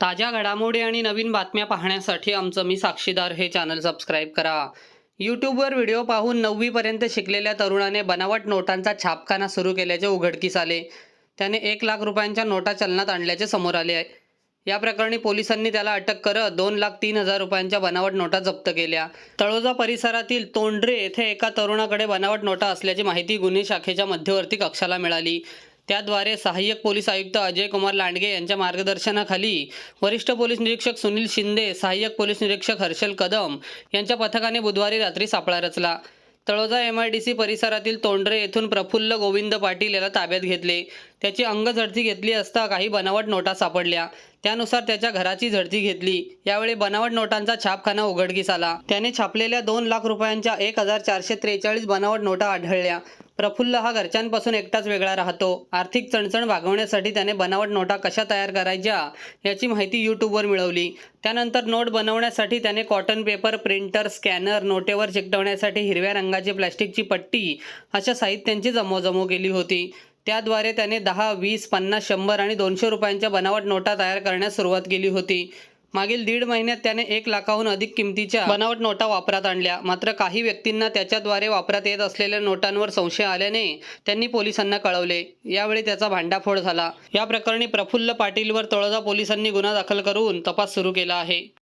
ताज्या घडामोडी आणि नवीन बातम्या पाहण्यासाठी आमचं मी साक्षीदार हे चॅनल सबस्क्राईब करा. यूट्यूबवर व्हिडिओ पाहून नववीपर्यंत शिकलेल्या तरुणाने बनावट नोटांचा छापखाना सुरू केल्याचे उघडकीस आले. त्याने एक लाख रुपयांच्या नोटा चलनात आणल्याचे समोर आले आहे. या प्रकरणी पोलिसांनी त्याला अटक करत दोन लाख तीन हजार रुपयांच्या बनावट नोटा जप्त केल्या. तळोजा परिसरातील तोंडरे येथे एका तरुणाकडे बनावट नोटा असल्याची माहिती गुन्हे शाखेच्या मध्यवर्ती कक्षाला मिळाली. त्याद्वारे सहाय्यक पोलीस आयुक्त अजय कुमार लांडगे यांच्या मार्गदर्शनाखाली वरिष्ठ पोलीस निरीक्षक सुनील शिंदे सहाय्यक पोलीस निरीक्षक हर्षल कदम यांच्या पथकाने बुधवारी रात्री सापळा रचला. Taloja M I D C परिसरातील तोंडरे येथून प्रफुल्ल गोविंद पाटील याला ताब्यात घेतले. त्याची अंग झडती घेतली असता काही बनावट नोटा सापडल्या. त्यानुसार त्याच्या घराची झडती घेतली. यावेळी बनावट नोटांचा छापखाना उघडकीस आला. त्याने छापलेल्या दोन लाख रुपयांच्या एक हजार चारशे त्रेचाळीस बनावट नोटा आढळल्या. प्रफुल्ल हा घरच्यांपासून एकटाच वेगळा राहतो. आर्थिक चणचण भागवण्यासाठी त्याने बनावट नोटा कशा तयार करायच्या याची माहिती यूट्यूबवर मिळवली. त्यानंतर नोट बनवण्यासाठी त्याने कॉटन पेपर प्रिंटर स्कॅनर नोटेवर चिकटवण्यासाठी हिरव्या रंगाची प्लॅस्टिकची पट्टी अशा साहित्यांची जमोजमो केली होती. त्याद्वारे त्याने दहा वीस पन्नास शंभर आणि दोनशे रुपयांच्या बनावट नोटा तयार करण्यास सुरुवात केली होती. मागील दीड महिन्यात त्याने एक लाखाहून अधिक किमतीच्या बनावट नोटा वापरात आणल्या. मात्र काही व्यक्तींना त्याच्याद्वारे वापरात येत असलेल्या नोटांवर संशय आल्याने त्यांनी पोलिसांना कळवले. यावेळी त्याचा भांडाफोड झाला. या प्रकरणी प्रफुल्ल पाटीलवर तळोजा पोलिसांनी गुन्हा दाखल करून तपास सुरू केला आहे.